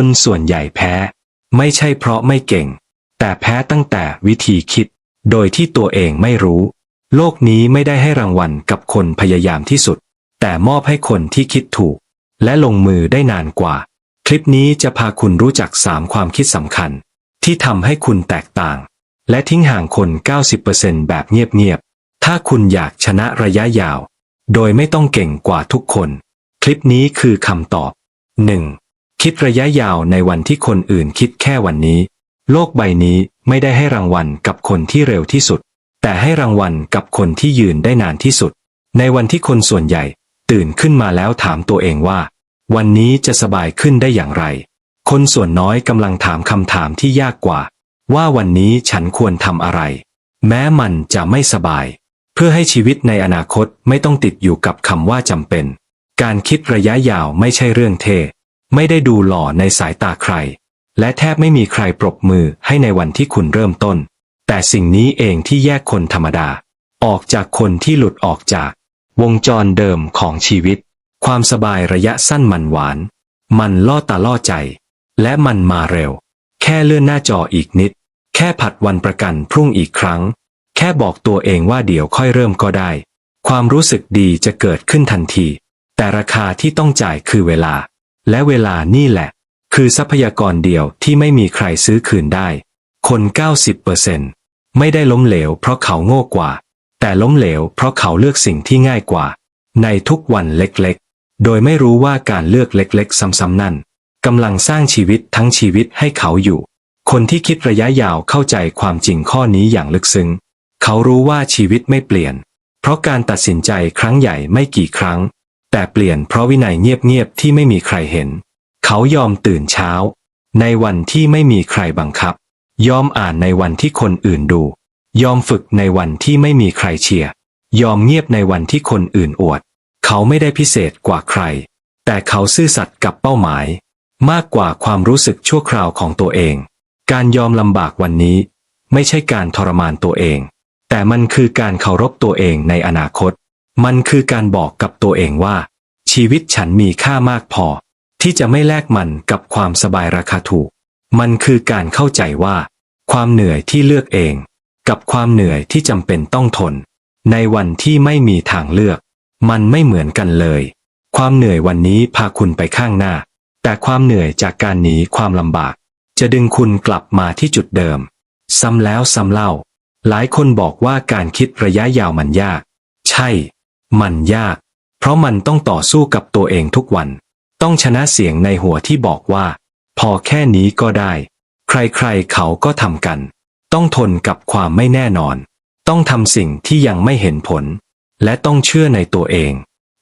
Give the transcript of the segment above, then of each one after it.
คนส่วนใหญ่แพ้ ไม่ใช่เพราะไม่เก่ง แต่แพ้ตั้งแต่วิธีคิด โดยที่ตัวเองไม่รู้ โลกนี้ไม่ได้ให้รางวัลกับคนพยายามที่สุด แต่มอบให้คนที่คิดถูก และลงมือได้นานกว่า คลิปนี้จะพาคุณรู้จักสามความคิดสำคัญ ที่ทำให้คุณแตกต่าง และทิ้งห่างคน 90%แบบเงียบๆ ถ้าคุณอยากชนะระยะยาว โดยไม่ต้องเก่งกว่าทุกคน คลิปนี้คือคำตอบ 1. คิดระยะยาวในวันที่คนอื่นคิดแค่วันนี้ โลกใบนี้ไม่ได้ให้รางวัลกับคนที่เร็วที่สุด แต่ให้รางวัลกับคนที่ยืนได้นานที่สุด ในวันที่คนส่วนใหญ่ ตื่นขึ้นมาแล้วถามตัวเองว่า วันนี้จะสบายขึ้นได้อย่างไร คนส่วนน้อยกำลังถามคำถามที่ยากกว่า ว่าวันนี้ฉันควรทำอะไร แม้มันจะไม่สบาย เพื่อให้ชีวิตในอนาคตไม่ต้องติดอยู่กับคำว่าจำเป็น การคิดระยะยาวไม่ใช่เรื่องเท่ ไม่ได้ดูหล่อในสายตาใคร และแทบไม่มีใครปรบมือให้ในวันที่คุณเริ่มต้น แต่สิ่งนี้เองที่แยกคนธรรมดา ออกจากคนที่หลุดออกจาก วงจรเดิมของชีวิต ความสบายระยะสั้นมันหวาน มันล่อตาล่อใจ และมันมาเร็ว แค่เลื่อนหน้าจออีกนิด แค่ผัดวันประกันพรุ่งอีกครั้ง แค่บอกตัวเองว่าเดี๋ยวค่อยเริ่มก็ได้ ความรู้สึกดีจะเกิดขึ้นทันที แต่ราคาที่ต้องจ่ายคือเวลา และเวลานี่แหละ คือทรัพยากรเดียวที่ไม่มีใครซื้อคืนได้ คน 90%ไม่ได้ล้มเหลวเพราะเขาโง่กว่า แต่ล้มเหลวเพราะเขาเลือกสิ่งที่ง่ายกว่า ในทุกวันเล็กๆ โดยไม่รู้ว่าการเลือกเล็กๆ ซ้ำๆนั่นกำลังสร้างชีวิตทั้งชีวิตให้เขาอยู่ คนที่คิดระยะยาวเข้าใจความจริงข้อนี้อย่างลึกซึ้ง เขารู้ว่าชีวิตไม่เปลี่ยน เพราะการตัดสินใจครั้งใหญ่ไม่กี่ครั้ง แต่เปลี่ยนเพราะวินัยเงียบๆที่ไม่มีใครเห็น เขายอมตื่นเช้า ในวันที่ไม่มีใครบังคับ ยอมอ่านในวันที่คนอื่นดู ยอมฝึกในวันที่ไม่มีใครเชียร์ยอมเงียบในวันที่คนอื่นอวด เขาไม่ได้พิเศษกว่าใคร แต่เขาซื่อสัตย์กับเป้าหมาย มากกว่าความรู้สึกชั่วคราวของตัวเอง การยอมลำบากวันนี้ ไม่ใช่การทรมานตัวเอง แต่มันคือการเคารพตัวเองในอนาคต มันคือการบอกกับตัวเองว่า ชีวิตฉันมีค่ามากพอ ที่จะไม่แลกมันกับความสบายราคาถูก มันคือการเข้าใจว่า ความเหนื่อยที่เลือกเอง กับความเหนื่อยที่จำเป็นต้องทน ในวันที่ไม่มีทางเลือก มันไม่เหมือนกันเลย ความเหนื่อยวันนี้พาคุณไปข้างหน้า แต่ความเหนื่อยจากการหนีความลำบาก จะดึงคุณกลับมาที่จุดเดิม ซ้ำแล้วซ้ำเล่า หลายคนบอกว่าการคิดระยะยาวมันยาก ใช่ มันยาก เพราะมันต้องต่อสู้กับตัวเองทุกวัน ต้องชนะเสียงในหัวที่บอกว่า พอแค่นี้ก็ได้ ใครๆเขาก็ทำกัน ต้องทนกับความไม่แน่นอน ต้องทำสิ่งที่ยังไม่เห็นผล และต้องเชื่อในตัวเอง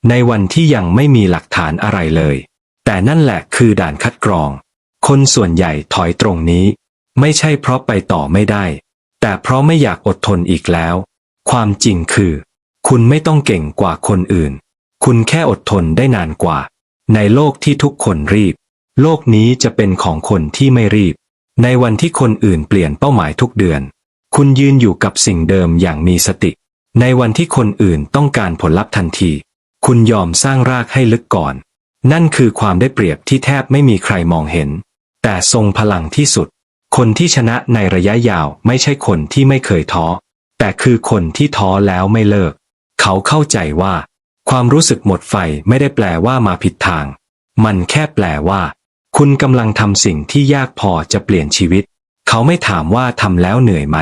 ในวันที่ยังไม่มีหลักฐานอะไรเลย แต่นั่นแหละคือด่านคัดกรอง คนส่วนใหญ่ถอยตรงนี้ ไม่ใช่เพราะไปต่อไม่ได้ แต่เพราะไม่อยากอดทนอีกแล้ว ความจริงคือ คุณไม่ต้องเก่งกว่าคนอื่น คุณแค่อดทนได้นานกว่า ในโลกที่ทุกคนรีบ โลกนี้จะเป็นของคนที่ไม่รีบ ในวันที่คนอื่นเปลี่ยนเป้าหมายทุกเดือน คุณยืนอยู่กับสิ่งเดิมอย่างมีสติ ในวันที่คนอื่นต้องการผลลัพธ์ทันที คุณยอมสร้างรากให้ลึกก่อน นั่นคือความได้เปรียบที่แทบไม่มีใครมองเห็น แต่ทรงพลังที่สุด คนที่ชนะในระยะยาวไม่ใช่คนที่ไม่เคยท้อ แต่คือคนที่ท้อแล้วไม่เลิก เขาเข้าใจว่า ความรู้สึกหมดไฟไม่ได้แปลว่ามาผิดทาง มันแค่แปลว่า คุณกำลังทำสิ่งที่ยากพอจะเปลี่ยนชีวิต เขาไม่ถามว่าทำแล้วเหนื่อยไหม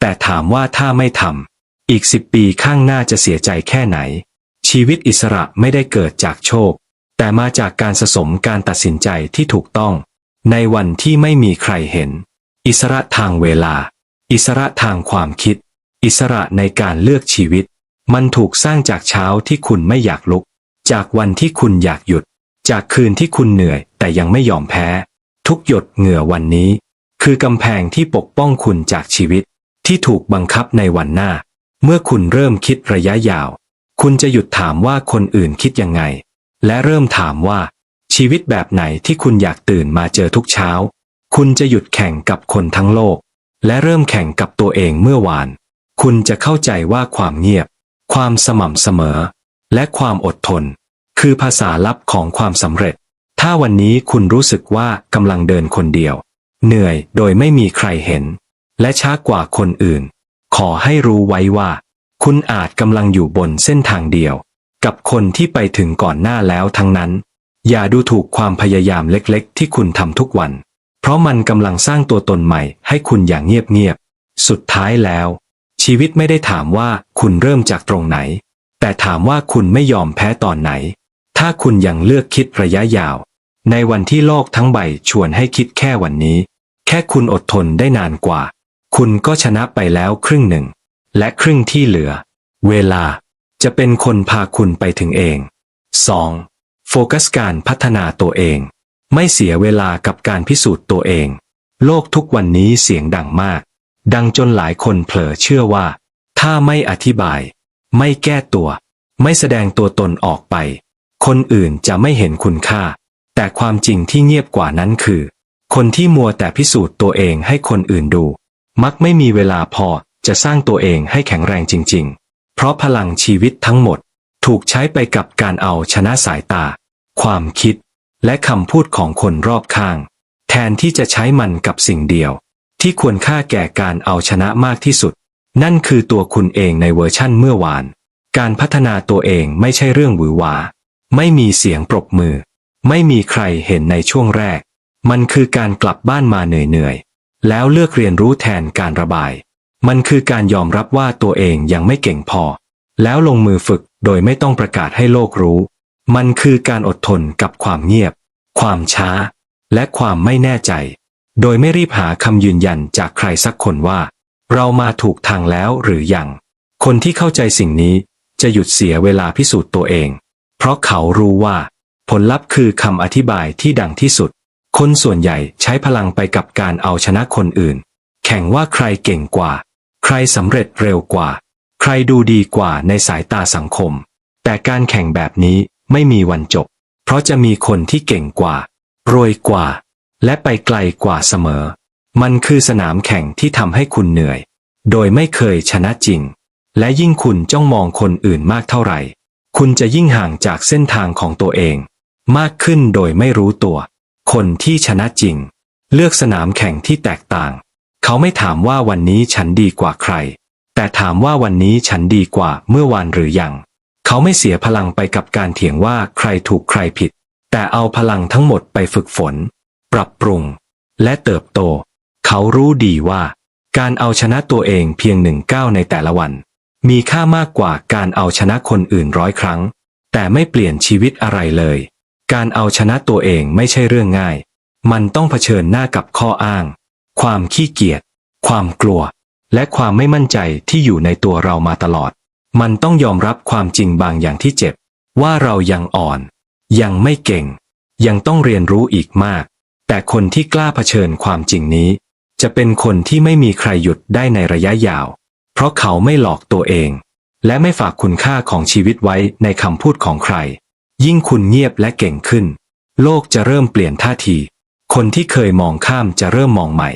แต่ถามว่าถ้าไม่ทำอีกสิบปีข้างหน้าจะเสียใจแค่ไหน ชีวิตอิสระไม่ได้เกิดจากโชค แต่มาจากการสะสมการตัดสินใจที่ถูกต้อง ในวันที่ไม่มีใครเห็น อิสระทางเวลา อิสระทางความคิด อิสระในการเลือกชีวิต มันถูกสร้างจากเช้าที่คุณไม่อยากลุก จากวันที่คุณอยากหยุด จากคืนที่คุณเหนื่อย แต่ยังไม่ยอมแพ้ ทุกหยดเหงื่อวันนี้ คือกำแพงที่ปกป้องคุณจากชีวิต ที่ถูกบังคับในวันหน้า เมื่อคุณเริ่มคิดระยะยาว คุณจะหยุดถามว่าคนอื่นคิดยังไง และเริ่มถามว่า ชีวิตแบบไหนที่คุณอยากตื่นมาเจอทุกเช้า คุณจะหยุดแข่งกับคนทั้งโลก และเริ่มแข่งกับตัวเองเมื่อวาน คุณจะเข้าใจว่าความเงียบ ความสม่ำเสมอ และความอดทน คือภาษาลับของความสำเร็จถถ้าวันนี้คุณรู้สึกว่ากำลังเดินคนเดียว เหนื่อยโดยไม่มีใครเห็น และช้ากว่าคนอื่น ขอให้รู้ไว้ว่า คุณอาจกำลังอยู่บนเส้นทางเดียว กับคนที่ไปถึงก่อนหน้าแล้วทั้งนั้น อย่าดูถูกความพยายามเล็กๆ ที่คุณทำทุกวัน เพราะมันกำลังสร้างตัวตนใหม่ให้คุณอย่างเงียบๆสุดท้ายแล้ว ชีวิตไม่ได้ถามว่าคุณเริ่มจากตรงไหน แต่ถามว่าคุณไม่ยอมแพ้ตอนไหน ถ้าคุณยังเลือกคิดระยะยาว ในวันที่โลกทั้งใบชวนให้คิดแค่วันนี้ แค่คุณอดทนได้นานกว่า คุณก็ชนะไปแล้วครึ่งหนึ่ง และครึ่งที่เหลือ เวลาจะเป็นคนพาคุณไปถึงเอง 2. โฟกัสการพัฒนาตัวเอง ไม่เสียเวลากับการพิสูจน์ตัวเอง โลกทุกวันนี้เสียงดังมาก ดังจนหลายคนเผลอเชื่อว่า ถ้าไม่อธิบาย ไม่แก้ตัว ไม่แสดงตัวตนออกไป คนอื่นจะไม่เห็นคุณค่า แต่ความจริงที่เงียบกว่านั้นคือ คนที่มัวแต่พิสูจน์ตัวเองให้คนอื่นดู มักไม่มีเวลาพอจะสร้างตัวเองให้แข็งแรงจริง ๆ เพราะพลังชีวิตทั้งหมดถูกใช้ไปกับการเอาชนะสายตา ความคิด และคำพูดของคนรอบข้าง แทนที่จะใช้มันกับสิ่งเดียว ที่ควรค่าแก่การเอาชนะมากที่สุด นั่นคือตัวคุณเองในเวอร์ชั่นเมื่อวาน การพัฒนาตัวเองไม่ใช่เรื่องหวือหวา ไม่มีเสียงปรบมือ ไม่มีใครเห็นในช่วงแรก มันคือการกลับบ้านมาเหนื่อยๆ แล้วเลือกเรียนรู้แทนการระบาย มันคือการยอมรับว่าตัวเองยังไม่เก่งพอ แล้วลงมือฝึกโดยไม่ต้องประกาศให้โลกรู้ มันคือการอดทนกับความเงียบ ความช้า และความไม่แน่ใจ โดยไม่รีบหาคำยืนยันจากใครสักคนว่า เรามาถูกทางแล้วหรือยัง คนที่เข้าใจสิ่งนี้จะหยุดเสียเวลาพิสูจน์ตัวเอง เพราะเขารู้ว่า ผลลัพธ์คือคำอธิบายที่ดังที่สุด คนส่วนใหญ่ใช้พลังไปกับการเอาชนะคนอื่น แข่งว่าใครเก่งกว่า ใครสำเร็จเร็วกว่า ใครดูดีกว่าในสายตาสังคม แต่การแข่งแบบนี้ไม่มีวันจบ เพราะจะมีคนที่เก่งกว่า รวยกว่า และไปไกลกว่าเสมอ มันคือสนามแข่งที่ทำให้คุณเหนื่อย โดยไม่เคยชนะจริง และยิ่งคุณจ้องมองคนอื่นมากเท่าไหร่ คุณจะยิ่งห่างจากเส้นทางของตัวเอง มากขึ้นโดยไม่รู้ตัว คนที่ชนะจริง เลือกสนามแข่งที่แตกต่าง เขาไม่ถามว่าวันนี้ฉันดีกว่าใคร แต่ถามว่าวันนี้ฉันดีกว่าเมื่อวานหรือยัง เขาไม่เสียพลังไปกับการเถียงว่าใครถูกใครผิด แต่เอาพลังทั้งหมดไปฝึกฝน ปรับปรุง และเติบโต เขารู้ดีว่า การเอาชนะตัวเองเพียงหนึ่งก้าวในแต่ละวัน มีค่ามากกว่าการเอาชนะคนอื่นร้อยครั้ง แต่ไม่เปลี่ยนชีวิตอะไรเลย การเอาชนะตัวเองไม่ใช่เรื่องง่าย มันต้องเผชิญหน้ากับข้ออ้าง ความขี้เกียจความกลัว และความไม่มั่นใจที่อยู่ในตัวเรามาตลอด มันต้องยอมรับความจริงบางอย่างที่เจ็บ ว่าเรายังอ่อน ยังไม่เก่ง ยังต้องเรียนรู้อีกมาก แต่คนที่กล้าเผชิญความจริงนี้ จะเป็นคนที่ไม่มีใครหยุดได้ในระยะยาว เพราะเขาไม่หลอกตัวเอง และไม่ฝากคุณค่าของชีวิตไว้ในคำพูดของใคร ยิ่งคุณเงียบและเก่งขึ้น โลกจะเริ่มเปลี่ยนท่าที คนที่เคยมองข้ามจะเริ่มมองใหม่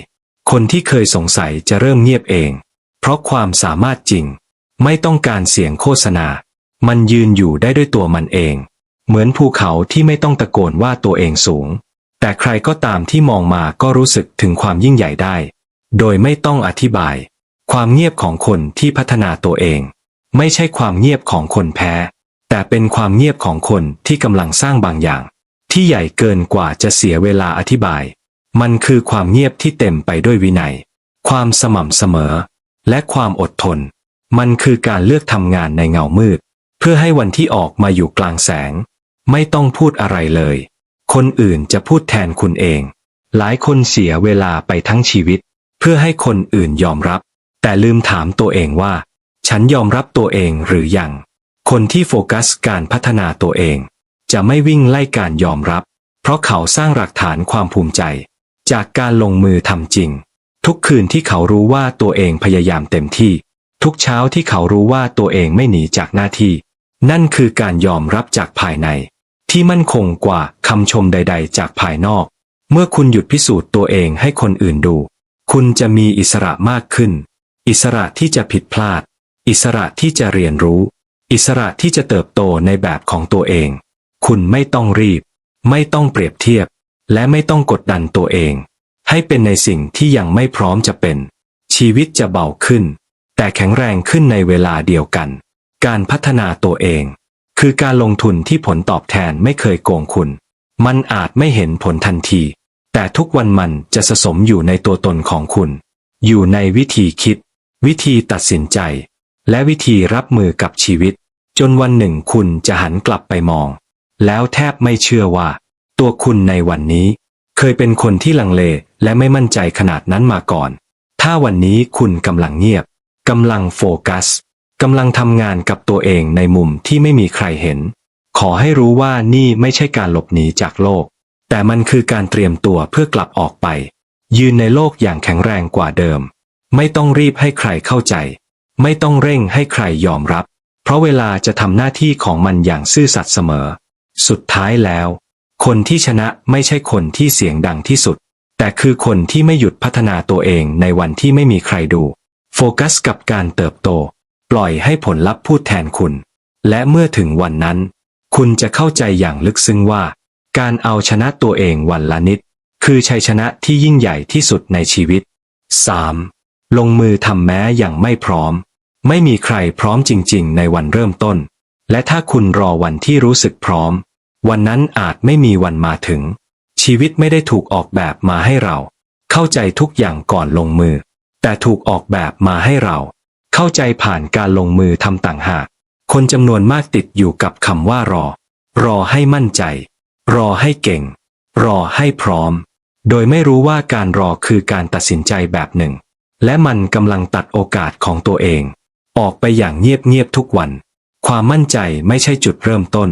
คนที่เคยสงสัยจะเริ่มเงียบเอง เพราะความสามารถจริง ไม่ต้องการเสียงโฆษณา มันยืนอยู่ได้ด้วยตัวมันเอง เหมือนภูเขาที่ไม่ต้องตะโกนว่าตัวเองสูง แต่ใครก็ตามที่มองมาก็รู้สึกถึงความยิ่งใหญ่ได้ โดยไม่ต้องอธิบาย ความเงียบของคนที่พัฒนาตัวเอง ไม่ใช่ความเงียบของคนแพ้ แต่เป็นความเงียบของคนที่กำลังสร้างบางอย่าง ที่ใหญ่เกินกว่าจะเสียเวลาอธิบาย มันคือความเงียบที่เต็มไปด้วยวินัย ความสม่ำเสมอ และความอดทน มันคือการเลือกทำงานในเงามืด เพื่อให้วันที่ออกมาอยู่กลางแสง ไม่ต้องพูดอะไรเลย คนอื่นจะพูดแทนคุณเอง หลายคนเสียเวลาไปทั้งชีวิต เพื่อให้คนอื่นยอมรับ แต่ลืมถามตัวเองว่า ฉันยอมรับตัวเองหรือยัง คนที่โฟกัสการพัฒนาตัวเอง จะไม่วิ่งไล่การยอมรับ เพราะเขาสร้างหลักฐานความภูมิใจ จากการลงมือทำจริง ทุกคืนที่เขารู้ว่าตัวเองพยายามเต็มที่ ทุกเช้าที่เขารู้ว่าตัวเองไม่หนีจากหน้าที่ นั่นคือการยอมรับจากภายใน ที่มั่นคงกว่าคำชมใด ๆ จากภายนอก เมื่อคุณหยุดพิสูจน์ตัวเองให้คนอื่นดู คุณจะมีอิสระมากขึ้น อิสระที่จะผิดพลาด อิสระที่จะเรียนรู้ อิสระที่จะเติบโตในแบบของตัวเอง คุณไม่ต้องรีบ ไม่ต้องเปรียบเทียบ และไม่ต้องกดดันตัวเอง ให้เป็นในสิ่งที่ยังไม่พร้อมจะเป็น ชีวิตจะเบาขึ้น แต่แข็งแรงขึ้นในเวลาเดียวกัน การพัฒนาตัวเอง คือการลงทุนที่ผลตอบแทนไม่เคยโกงคุณ มันอาจไม่เห็นผลทันที แต่ทุกวันมันจะสะสมอยู่ในตัวตนของคุณ อยู่ในวิธีคิด วิธีตัดสินใจ และวิธีรับมือกับชีวิต จนวันหนึ่งคุณจะหันกลับไปมอง แล้วแทบไม่เชื่อว่า ตัวคุณในวันนี้ เคยเป็นคนที่ลังเลและไม่มั่นใจขนาดนั้นมาก่อน ถ้าวันนี้คุณกำลังเงียบกำลังโฟกัส กำลังทำงานกับตัวเองในมุมที่ไม่มีใครเห็น ขอให้รู้ว่านี่ไม่ใช่การหลบหนีจากโลก แต่มันคือการเตรียมตัวเพื่อกลับออกไป ยืนในโลกอย่างแข็งแรงกว่าเดิม ไม่ต้องรีบให้ใครเข้าใจ ไม่ต้องเร่งให้ใครยอมรับ เพราะเวลาจะทำหน้าที่ของมันอย่างซื่อสัตย์เสมอ สุดท้ายแล้ว คนที่ชนะไม่ใช่คนที่เสียงดังที่สุด แต่คือคนที่ไม่หยุดพัฒนาตัวเองในวันที่ไม่มีใครดู โฟกัสกับการเติบโต ปล่อยให้ผลลัพธ์พูดแทนคุณ และเมื่อถึงวันนั้น คุณจะเข้าใจอย่างลึกซึ้งว่า การเอาชนะตัวเองวันละนิด คือชัยชนะที่ยิ่งใหญ่ที่สุดในชีวิต 3. ลงมือทำแม้อย่างไม่พร้อม ไม่มีใครพร้อมจริง ๆ ในวันเริ่มต้น และถ้าคุณรอวันที่รู้สึกพร้อม วันนั้นอาจไม่มีวันมาถึง ชีวิตไม่ได้ถูกออกแบบมาให้เรา เข้าใจทุกอย่างก่อนลงมือ แต่ถูกออกแบบมาให้เรา เข้าใจผ่านการลงมือทำต่างหาก คนจำนวนมากติดอยู่กับคำว่ารอ รอให้มั่นใจ รอให้เก่ง รอให้พร้อม โดยไม่รู้ว่าการรอคือการตัดสินใจแบบหนึ่ง และมันกำลังตัดโอกาสของตัวเอง ออกไปอย่างเงียบๆทุกวัน ความมั่นใจไม่ใช่จุดเริ่มต้น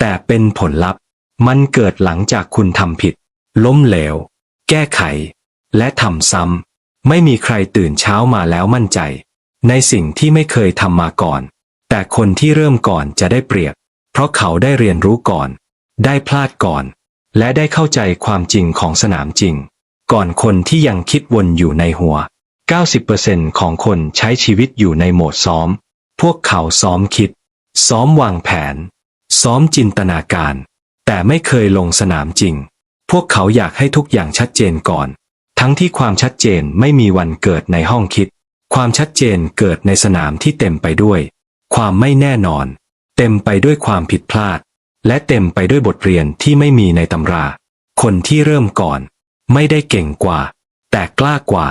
แต่เป็นผลลัพธ์ มันเกิดหลังจากคุณทำผิด ล้มเหลว แก้ไข และทำซ้ำไม่มีใครตื่นเช้ามาแล้วมั่นใจ ในสิ่งที่ไม่เคยทำมาก่อน แต่คนที่เริ่มก่อนจะได้เปรียบ เพราะเขาได้เรียนรู้ก่อน ได้พลาดก่อน และได้เข้าใจความจริงของสนามจริง ก่อนคนที่ยังคิดวนอยู่ในหัว 90%ของคนใช้ชีวิตอยู่ในโหมดซ้อม พวกเขาซ้อมคิด ซ้อมวางแผน ซ้อมจินตนาการ แต่ไม่เคยลงสนามจริง พวกเขาอยากให้ทุกอย่างชัดเจนก่อน ทั้งที่ความชัดเจนไม่มีวันเกิดในห้องคิด ความชัดเจนเกิดในสนามที่เต็มไปด้วย ความไม่แน่นอน เต็มไปด้วยความผิดพลาด และเต็มไปด้วยบทเรียนที่ไม่มีในตำรา คนที่เริ่มก่อน ไม่ได้เก่งกว่า แต่กล้ากว่า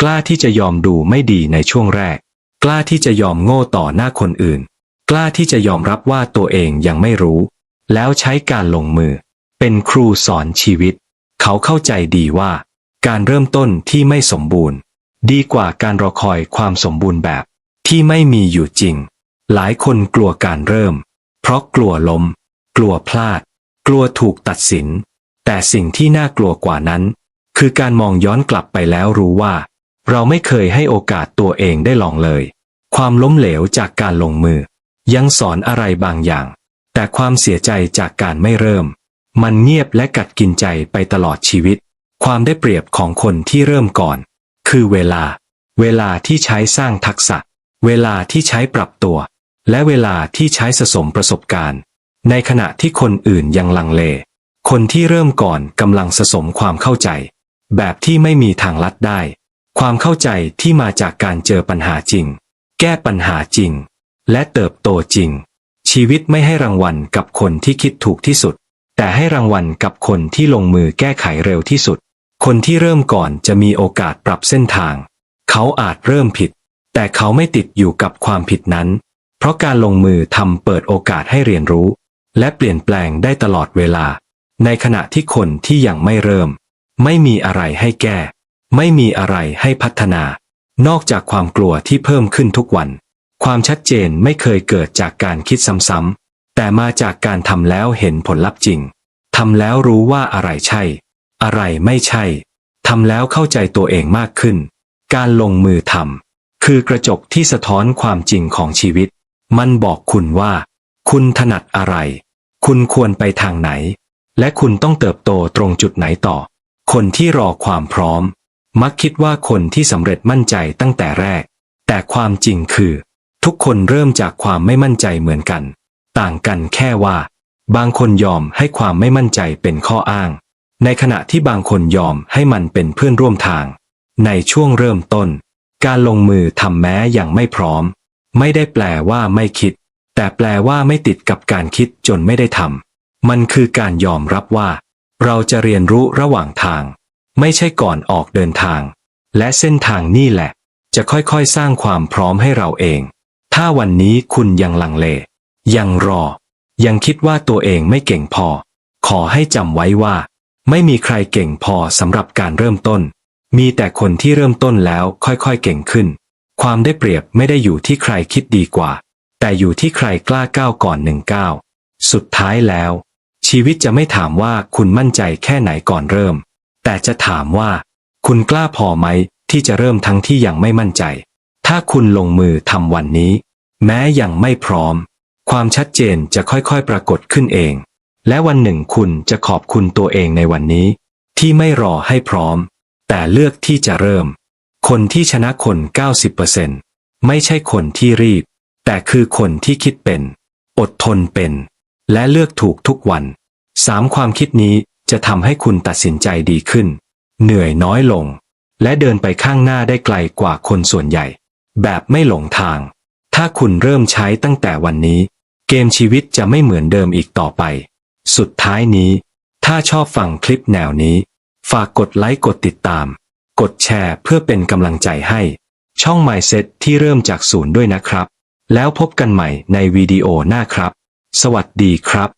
กล้าที่จะยอมดูไม่ดีในช่วงแรก กล้าที่จะยอมโง่ต่อหน้าคนอื่น กล้าที่จะยอมรับว่าตัวเองยังไม่รู้ แล้วใช้การลงมือ เป็นครูสอนชีวิต เขาเข้าใจดีว่า การเริ่มต้นที่ไม่สมบูรณ์ ดีกว่าการรอคอยความสมบูรณ์แบบที่ไม่มีอยู่จริง หลายคนกลัวการเริ่ม เพราะกลัวล้ม กลัวพลาด กลัวถูกตัดสิน แต่สิ่งที่น่ากลัวกว่านั้น คือการมองย้อนกลับไปแล้วรู้ว่า เราไม่เคยให้โอกาสตัวเองได้ลองเลย ความล้มเหลวจากการลงมือ ยังสอนอะไรบางอย่าง แต่ความเสียใจจากการไม่เริ่ม มันเงียบและกัดกินใจไปตลอดชีวิต ความได้เปรียบของคนที่เริ่มก่อน คือเวลา เวลาที่ใช้สร้างทักษะ เวลาที่ใช้ปรับตัว และเวลาที่ใช้สะสมประสบการณ์ ในขณะที่คนอื่นยังลังเล คนที่เริ่มก่อนกำลังสะสมความเข้าใจ แบบที่ไม่มีทางลัดได้ ความเข้าใจที่มาจากการเจอปัญหาจริง แก้ปัญหาจริง และเติบโตจริง ชีวิตไม่ให้รางวัลกับคนที่คิดถูกที่สุด แต่ให้รางวัลกับคนที่ลงมือแก้ไขเร็วที่สุด คนที่เริ่มก่อนจะมีโอกาสปรับเส้นทาง เขาอาจเริ่มผิด แต่เขาไม่ติดอยู่กับความผิดนั้น เพราะการลงมือทำเปิดโอกาสให้เรียนรู้ และเปลี่ยนแปลงได้ตลอดเวลา ในขณะที่คนที่ยังไม่เริ่ม ไม่มีอะไรให้แก้ ไม่มีอะไรให้พัฒนา นอกจากความกลัวที่เพิ่มขึ้นทุกวัน ความชัดเจนไม่เคยเกิดจากการคิดซ้ำๆแต่มาจากการทำแล้วเห็นผลลัพธ์จริงทำแล้วรู้ว่าอะไรใช่ อะไรไม่ใช่ทำแล้วเข้าใจตัวเองมากขึ้น การลงมือทำคือกระจกที่สะท้อนความจริงของชีวิต มันบอกคุณว่า คุณถนัดอะไร คุณควรไปทางไหน และคุณต้องเติบโตตรงจุดไหนต่อ คนที่รอความพร้อม มักคิดว่าคนที่สำเร็จมั่นใจตั้งแต่แรก แต่ความจริงคือ ทุกคนเริ่มจากความไม่มั่นใจเหมือนกัน ต่างกันแค่ว่า บางคนยอมให้ความไม่มั่นใจเป็นข้ออ้าง ในขณะที่บางคนยอมให้มันเป็นเพื่อนร่วมทาง ในช่วงเริ่มต้น การลงมือทำแม้ยังไม่พร้อม ไม่ได้แปลว่าไม่คิด แต่แปลว่าไม่ติดกับการคิดจนไม่ได้ทำมันคือการยอมรับว่า เราจะเรียนรู้ระหว่างทาง ไม่ใช่ก่อนออกเดินทาง และเส้นทางนี่แหละ จะค่อยๆสร้างความพร้อมให้เราเอง ถ้าวันนี้คุณยังลังเล ยังรอ ยังคิดว่าตัวเองไม่เก่งพอ ขอให้จำไว้ว่า ไม่มีใครเก่งพอสำหรับการเริ่มต้น มีแต่คนที่เริ่มต้นแล้วค่อยๆเก่งขึ้น ความได้เปรียบไม่ได้อยู่ที่ใครคิดดีกว่า แต่อยู่ที่ใครกล้าก้าวก่อนหนึ่งก้าวสุดท้ายแล้ว ชีวิตจะไม่ถามว่าคุณมั่นใจแค่ไหนก่อนเริ่ม แต่จะถามว่า คุณกล้าพอไหมที่จะเริ่มทั้งที่ยังไม่มั่นใจ ถ้าคุณลงมือทำวันนี้ แม้ยังไม่พร้อม ความชัดเจนจะค่อยๆปรากฏขึ้นเอง และวันหนึ่งคุณจะขอบคุณตัวเองในวันนี้ ที่ไม่รอให้พร้อม แต่เลือกที่จะเริ่ม คนที่ชนะคน 90%ไม่ใช่คนที่รีบ แต่คือคนที่คิดเป็น อดทนเป็น และเลือกถูกทุกวันสามความคิดนี้จะทำให้คุณตัดสินใจดีขึ้น เหนื่อยน้อยลง และเดินไปข้างหน้าได้ไกลกว่าคนส่วนใหญ่ แบบไม่หลงทาง ถ้าคุณเริ่มใช้ตั้งแต่วันนี้ เกมชีวิตจะไม่เหมือนเดิมอีกต่อไป สุดท้ายนี้ ถ้าชอบฟังคลิปแนวนี้ ฝากกดไลค์กดติดตาม กดแชร์เพื่อเป็นกำลังใจให้ ช่อง Mindset ที่เริ่มจากศูนย์ด้วยนะครับ แล้วพบกันใหม่ในวิดีโอหน้าครับ สวัสดีครับ